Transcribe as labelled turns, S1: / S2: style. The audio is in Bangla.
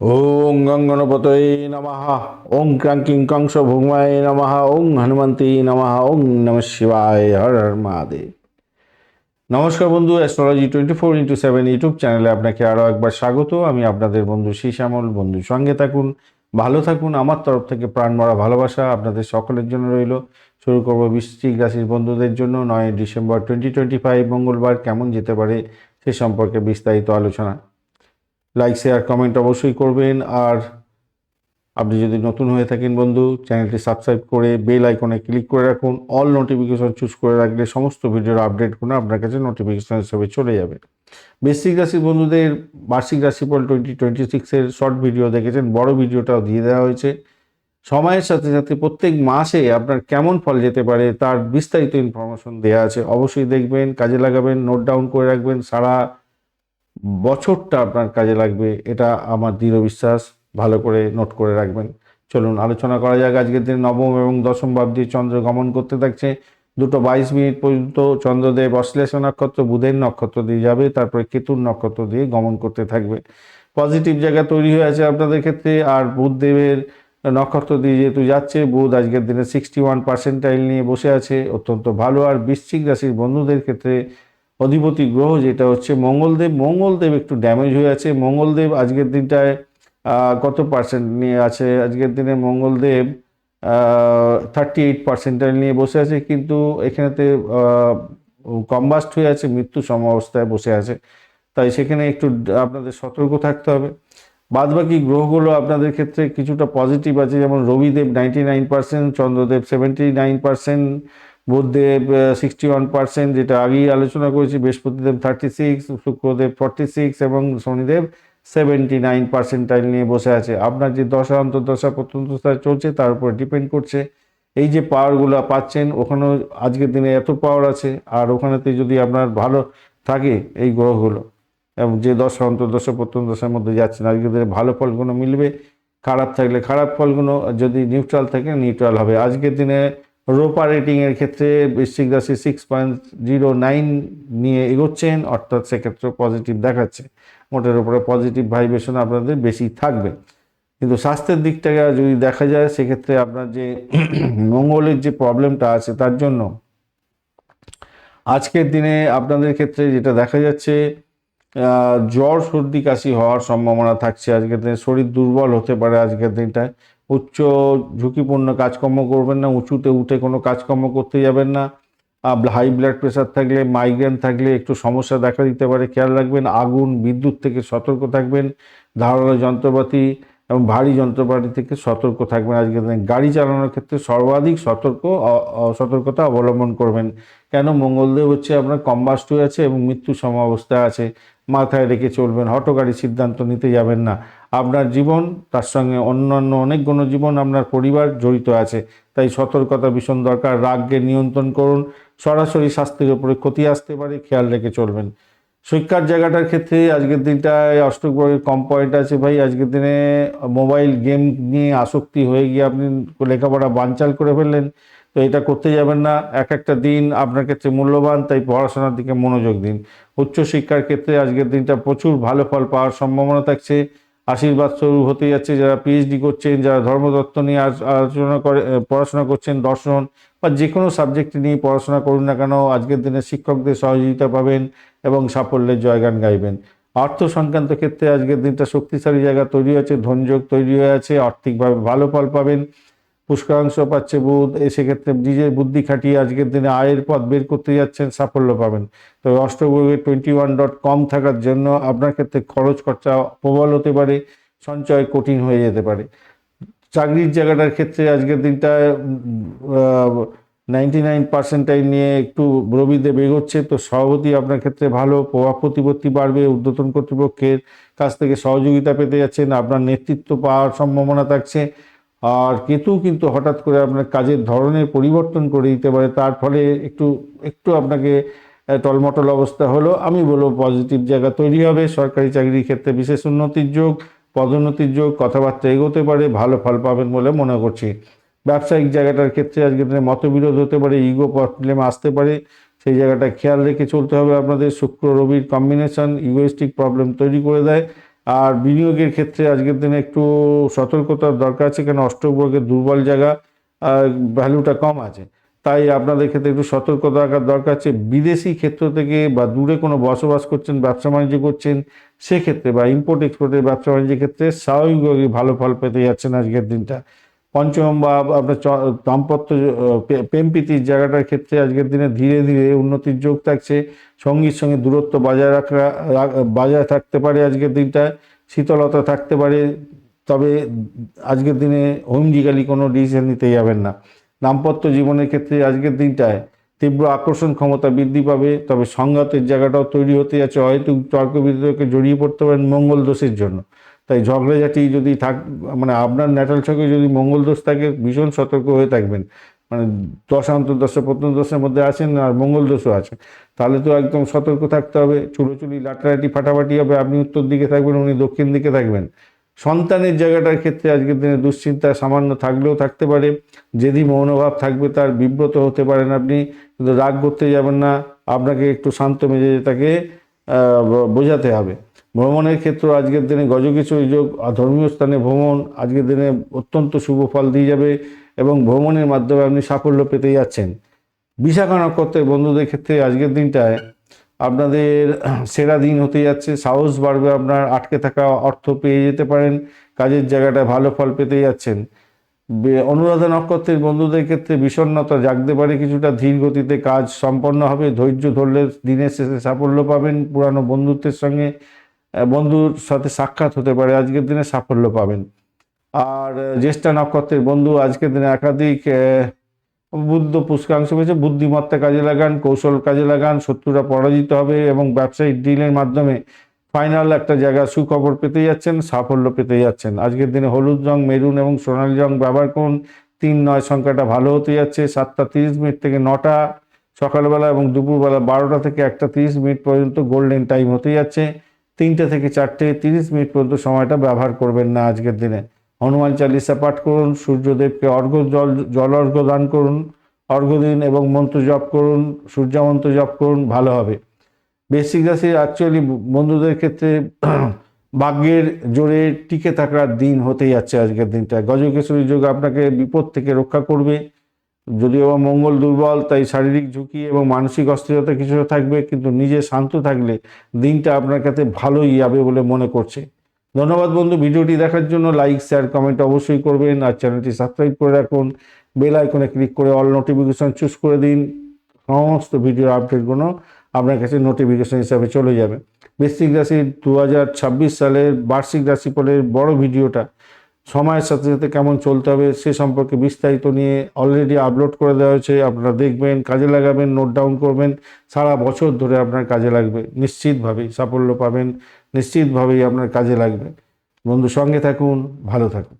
S1: ওং গঙ্গনপতয়ে নমঃ। ওং ক্রাঙ্কিং কংস ভুগ্মায় নমঃ। ওং হনুমন্তী নমঃ। ওং নম শিবায়। হর হর মহাদেব। নমস্কার বন্ধু astrology twenty four into seven YouTube চ্যানেলে আপনাকে আরও একবার স্বাগত। আমি আপনাদের বন্ধু শ্যামল বন্ধু সঙ্গে থাকুন, ভালো থাকুন। আমার তরফ থেকে প্রাণ মরা ভালোবাসা আপনাদের সকলের জন্য রইল। শুরু করব বৃশ্চিক রাশির বন্ধুদের জন্য। নয় ডিসেম্বর টোয়েন্টি টোয়েন্টি ফাইভ মঙ্গলবার কেমন যেতে পারে সে সম্পর্কে বিস্তারিত আলোচনা। লাইক শেয়ার কমেন্ট অবশ্যই করবেন। আর আপনি যদি নতুন হয়ে থাকেন বন্ধু, চ্যানেলটি সাবস্ক্রাইব করে বেল আইকনে ক্লিক করে রাখুন। অল নোটিফিকেশন চুজ করে রাখলে সমস্ত ভিডিওর আপডেটগুলো আপনার কাছে নোটিফিকেশন হিসেবে চলে যাবে। বেসিক রাশির বন্ধুদের বার্ষিক রাশিফল টোয়েন্টি টোয়েন্টি সিক্সের শর্ট ভিডিও দেখেছেন, বড় ভিডিওটাও দিয়ে দেওয়া হয়েছে। সময়ের সাথে সাথে প্রত্যেক মাসে আপনার কেমন ফল যেতে পারে তার বিস্তারিত ইনফরমেশন দেওয়া আছে, অবশ্যই দেখবেন, কাজে লাগাবেন নোট ডাউন করে রাখবেন, সারা বছরটা আপনার কাজে লাগবে, এটা আমার দৃঢ় বিশ্বাস। ভালো করে নোট করে রাখবেন। চলুন, আলোচনা করা যাক। আজকের দিন নবম এবং দশম ভাব দিয়ে চন্দ্র গমন করতে থাকছে। দুটো বাইশ মিনিট পর্যন্ত চন্দ্রদেব অশ্লেষ নক্ষত্র, বুধের নক্ষত্র দিয়ে যাবে, তারপরে কেতুর নক্ষত্র দিয়ে গমন করতে থাকবে। পজিটিভ জায়গা তৈরি হয়ে আছে আপনাদের ক্ষেত্রে, আর বুধদেবের নক্ষত্র দিয়ে যেহেতু যাচ্ছে, বুধ আজকের দিনে সিক্সটি ওয়ান পার্সেন্টাইল নিয়ে বসে আছে। অত্যন্ত ভালো আর বৃশ্চিক রাশির বন্ধুদের ক্ষেত্রে অধিপতি গ্রহ যেটা হচ্ছে মঙ্গলদেব মঙ্গলদেব একটু ড্যামেজ হয়ে আছে। মঙ্গলদেব আজকের দিনটায় কত পার্সেন্ট নিয়ে আছে? আজকের দিনে মঙ্গলদেব থার্টি এইট পার্সেন্টাইল নিয়ে বসে আছে, কিন্তু এখানেতে কম্বাস্ট হয়ে আছে, মৃত্যু সম অবস্থায় বসে আছে। তাই সেখানে একটু আপনাদের সতর্ক থাকতে হবে। বাদবাকি গ্রহগুলো আপনাদের ক্ষেত্রে কিছুটা পজিটিভ আছে, যেমন Rabidev ninety nine percent Chandradev seventy nine percent Budhdev sixty one percent যেটা আগেই আলোচনা করেছি, Brihaspatidev thirty six Shukradev forty six এবং শনিদেব সেভেন্টি নাইন পার্সেন্টাইল নিয়ে বসে আছে। আপনার যে দশা, অন্তর্দশা প্রত্যন্তদশা চলছে, তার উপর ডিপেন্ড করছে। এই যে পাওয়ারগুলো পাচ্ছেন, ওখানেও আজকের দিনে এত পাওয়ার আছে, আর ওখানেতে যদি আপনার ভালো থাকে এই গ্রহগুলো, এবং যে দশা, অন্তর্দশা প্রত্যন্তদশার মধ্যে যাচ্ছেন, আজকের দিনে ভালো ফলগুলো মিলবে। খারাপ থাকলে খারাপ ফলগুলো যদি নিউট্রাল থাকে নিউট্রাল হবে। আজকের দিনে রোপা রেটিংয়ের ক্ষেত্রে বৃশ্চিক রাশি সিক্স পয়েন্ট জিরো নাইন নিয়ে এগোচ্ছেন, অর্থাৎ সেক্ষেত্রে পজিটিভ দেখাচ্ছে। মোটের উপরে পজিটিভ ভাইব্রেশন আপনাদের বেশি থাকবে। কিন্তু স্বাস্থ্যের দিকটাকে যদি দেখা যায়, সেক্ষেত্রে আপনার যে মঙ্গলের যে প্রবলেমটা আছে, তার জন্য আজকের দিনে আপনাদের ক্ষেত্রে যেটা দেখা যাচ্ছে জ্বর সর্দি কাশি হওয়ার সম্ভাবনা থাকছে। আজকের দিনে শরীর দুর্বল হতে পারে আজকের দিনটায়। উচ্চ ঝুঁকিপূর্ণ কাজকর্ম করবেন না, উঁচুতে উঠে কোনো কাজকর্ম করতে যাবেন না। হাই ব্লাড প্রেশার থাকলে মাইগ্রেন থাকলে একটু সমস্যা দেখা দিতে পারে, খেয়াল রাখবেন, আগুন, বিদ্যুৎ থেকে সতর্ক থাকবেন, ধারালো যন্ত্রপাতি এবং ভারী যন্ত্রপাতি থেকে সতর্ক থাকবেন আজকের দিন। গাড়ি চালানোর ক্ষেত্রে সর্বাধিক সতর্ক সতর্কতা অবলম্বন করবেন। কেন? মঙ্গলদেব হচ্ছে আপনার কম্বাস্ট আছে এবং মৃত্যু সম অবস্থায় আছে। মাথায় রেখে চলবেন, হটকারী সিদ্ধান্ত নিতে যাবেন না। আপনার জীবন, তার সঙ্গে অন্যান্য অনেক জীবন আপনার পরিবার জড়িত আছে। তাই সতর্কতা ভীষণ দরকার। রাগকে নিয়ন্ত্রণ করুন। সরাসরি স্বাস্থ্যের উপরে ক্ষতি আসতে পারে। খেয়াল রেখে চলবেন। শিক্ষার জায়গাটার ক্ষেত্রে আজকের দিনটায় অষ্টক গ্রহের কম পয়েন্ট আছে ভাই। আজকের দিনে মোবাইল গেম নিয়ে আসক্তি হয়ে গিয়ে আপনি লেখাপড়া বানচাল করে ফেললেন। তো এটা করতে যাবেন না। এক একটা দিন আপনার ক্ষেত্রে মূল্যবান, তাই পড়াশোনার দিকে মনোযোগ দিন। উচ্চশিক্ষার ক্ষেত্রে আজকের দিনটা প্রচুর ভালো ফল পাওয়ার সম্ভাবনা থাকছে। আশীর্বাদ স্বরূপ হতে যাচ্ছে। যারা পিএইচডি করছেন, যারা ধর্মতত্ত্ব নিয়ে আলোচনা করে পড়াশোনা করছেন, দর্শন বা যে কোনো সাবজেক্ট নিয়ে পড়াশোনা করুন না কেন, আজকের দিনে শিক্ষকদের সহযোগিতা পাবেন এবং সাফল্যের জয়গান গাইবেন। অর্থ সংক্রান্ত ক্ষেত্রে আজকের দিনটা শক্তিশালী জায়গা তৈরি হয়েছে, ধনযোগ তৈরি হয়ে আছে, আর্থিকভাবে ভালো ফল পাবেন। পুষ্করাংশ পাচ্ছে বুধ সেক্ষেত্রে নিজের বুদ্ধি খাটিয়ে আজকের দিনে আয়ের পথ বের করতে যাচ্ছেন, সাফল্য পাবেন। তবে অষ্টগ্রহে টোয়েন্টি ওয়ান ডট কম থাকার জন্য আপনার ক্ষেত্রে খরচ খরচা প্রবল হতে পারে, সঞ্চয় কঠিন হয়ে যেতে পারে। চাকরির জায়গাটার ক্ষেত্রে আজকের দিনটা নাইনটি নাইন পার্সেন্টাইল নিয়ে একটু রবিদেব এগোচ্ছে তো সভাপতি আপনার ক্ষেত্রে ভালো, প্রভাব প্রতিপত্তি বাড়বে ঊর্ধ্বতন কর্তৃপক্ষের কাছ থেকে সহযোগিতা পেতে যাচ্ছেন, আপনার নেতৃত্ব পাওয়ার সম্ভাবনা থাকছে। আর কেতু কিন্তু হঠাৎ করে আপনার কাজের ধরনের পরিবর্তন করে দিতে পারে, তার ফলে একটু একটু আপনাকে টলমটল অবস্থা হলো। আমি বলব পজিটিভ জায়গা তৈরি হবে, সরকারি চাকরির ক্ষেত্রে বিশেষ উন্নতির যোগ, পদোন্নতির যোগ, কথাবার্তা এগোতে পারে, ভালো ফল পাবেন বলে মনে করছি। ব্যবসায়িক জায়গাটার ক্ষেত্রে আজকে মতবিরোধ হতে পারে ইগো প্রবলেম আসতে পারে, সেই জায়গাটা খেয়াল রেখে চলতে হবে আপনাদের। শুক্র, রবির কম্বিনেশন ইগোইস্টিক প্রবলেম তৈরি করে দেয়। আর বিনিয়োগের ক্ষেত্রে আজকের দিনে একটু সতর্কতার দরকার আছে, কেন অষ্টগ্রহের দুর্বল জায়গা ভ্যালুটা কম আছে। তাই আপনাদের ক্ষেত্রে একটু সতর্কতা রাখার দরকার আছে। বিদেশি ক্ষেত্র থেকে বা দূরে কোনো বসবাস করছেন, ব্যবসা বাণিজ্য করছেন, সেক্ষেত্রে বা ইম্পোর্ট এক্সপোর্টের ব্যবসা বাণিজ্যের ক্ষেত্রে স্বাভাবিকভাবে ভালো ফল পেতে যাচ্ছেন আজকের দিনটা। পঞ্চম বা আপনার দাম্পত্য আহ, পে- প্রেম প্রীতির জায়গাটার ক্ষেত্রে আজকের দিনে ধীরে ধীরে উন্নতির যোগ থাকছে। সঙ্গীর সঙ্গে দূরত্ব বজায় রাখা বজায় থাকতে পারে আজকের দিনটা শীতলতা থাকতে পারে। তবে আজকের দিনে হোমজিক্যালি কোনো ডিসিশন নিতে যাবেন না। দাম্পত্য জীবনের ক্ষেত্রে আজকের দিনটায় তীব্র আকর্ষণ ক্ষমতা বৃদ্ধি পাবে। তবে সংঘাতের জায়গাটাও তৈরি হতে যাচ্ছে। হয়তো তর্ক বিতর্কে জড়িয়ে পড়তে পারেন মঙ্গল দোষের জন্য। তাই ঝগড়াঝাটি যদি থাক মানে আপনার ন্যাটাল ছকে যদি মঙ্গল দোষ থাকে, ভীষণ সতর্ক হয়ে থাকবেন। মানে দশে প্রথম দশের মধ্যে আছেন আর মঙ্গল দোষও আছে। তাহলে তো একদম সতর্ক থাকতে হবে, চুলোচুলি লাটালাটি ফাটাফাটি হবে, আপনি উত্তর দিকে থাকবেন, উনি দক্ষিণ দিকে থাকবেন। সন্তানের জায়গাটার ক্ষেত্রে আজকের দিনে দুশ্চিন্তা সামান্য থাকলেও থাকতে পারে, যেদি মনোভাব থাকবে তার বিব্রত হতে পারেন আপনি, কিন্তু রাগ করতে যাবেন না, আপনাকে একটু শান্ত মেজাজে তাকে বোঝাতে হবে। ভ্রমণের ক্ষেত্র আজকের দিনে গজকিশোরী যোগ ধর্মীয় স্থানে ভ্রমণ আজকের দিনে অত্যন্ত শুভ ফল দিয়ে যাবে এবং ভ্রমণের মাধ্যমে আপনি সাফল্য পেতে যাচ্ছেন। বিশাখা নক্ষত্রের বন্ধুদের ক্ষেত্রে আজকের দিনটায় আপনাদের সেরা দিন হতে যাচ্ছে। সাহস বাড়বে আপনার, আটকে থাকা অর্থ পেয়ে যেতে পারেন। কাজের জায়গাটায় ভালো ফল পেতে যাচ্ছেন। অনুরাধা নক্ষত্রের বন্ধুদের ক্ষেত্রে বিষণ্ণতা জাগতে পারে কিছুটা। ধীর গতিতে কাজ সম্পন্ন হবে। ধৈর্য ধরলে দিনের শেষে সাফল্য পাবেন পুরানো বন্ধুত্বের সঙ্গে। বন্ধুর সাথে সাক্ষাৎ হতে পারে, আজকের দিনে সাফল্য পাবেন। আর জ্যেষ্ঠা নক্ষত্রের বন্ধু আজকের দিনে একাধিক বুদ্ধ পুষ্কাংশ পেয়েছে। বুদ্ধিমত্তা কাজে লাগান, কৌশল কাজে লাগান, শত্রুরা পরাজিত হবে এবং ব্যবসায়িক ডিলের মাধ্যমে ফাইনাল একটা জায়গা সুখবর পেতে যাচ্ছেন, সাফল্য পেতে যাচ্ছেন। আজকের দিনে হলুদ রং, মেরুন এবং সোনালী রং ব্যবহার করুন। তিন নয় সংখ্যাটা ভালো হতে যাচ্ছে, সাতটা তিরিশ মিনিট থেকে নটা সকালবেলা এবং দুপুরবেলা বারোটা থেকে একটা তিরিশ মিনিট পর্যন্ত গোল্ডেন টাইম হতে যাচ্ছে। তিনটে থেকে চারটে তিরিশ মিনিট পর্যন্ত সময়টা ব্যবহার করবেন না আজকের দিনে। হনুমান চালিসা পাঠ করুন, সূর্যদেবকে অর্ঘ্য জল জল অর্ঘ্য দান করুন, অর্ঘ্য দিন এবং মন্ত্র জপ করুন সূর্য মন্ত্র জপ করুন, ভালো হবে। বেসিক রাশি অ্যাকচুয়ালি বন্ধুদের ক্ষেত্রে ভাগ্যের জোরে টিকে থাকার দিন হতে যাচ্ছে আজকের দিনটা। গজকেশরী যোগ আপনাকে বিপদ থেকে রক্ষা করবে। যদিও বা মঙ্গল দুর্বল, তাই শারীরিক ঝুঁকি এবং মানসিক অস্থিরতা কিছুটা থাকবে, কিন্তু নিজে শান্ত থাকলে দিনটা আপনার কাছে ভালোই যাবে বলে মনে করছে। ধন্যবাদ বন্ধু, ভিডিওটি দেখার জন্য লাইক, শেয়ার, কমেন্ট অবশ্যই করবেন আর চ্যানেলটি সাবস্ক্রাইব করে রাখুন। বেল আইকনে ক্লিক করে অল নোটিফিকেশন চুজ করে দিন। সমস্ত ভিডিওর আপডেটগুলো আপনার কাছে নোটিফিকেশন হিসাবে চলে যাবে। বৃশ্চিক রাশির দু হাজার ছাব্বিশ সালের বার্ষিক রাশিফলের বড় ভিডিওটা সময়ের সাথে সাথে কেমন চলতে হবে সে সম্পর্কে বিস্তারিত নিয়ে অলরেডি আপলোড করে দেওয়া হয়েছে। আপনারা দেখবেন, কাজে লাগাবেন নোট ডাউন করবেন। সারা বছর ধরে আপনার কাজে লাগবে। নিশ্চিতভাবেই সাফল্য পাবেন, নিশ্চিতভাবেই আপনার কাজে লাগবে। বন্ধু, সঙ্গে থাকুন, ভালো থাকুন।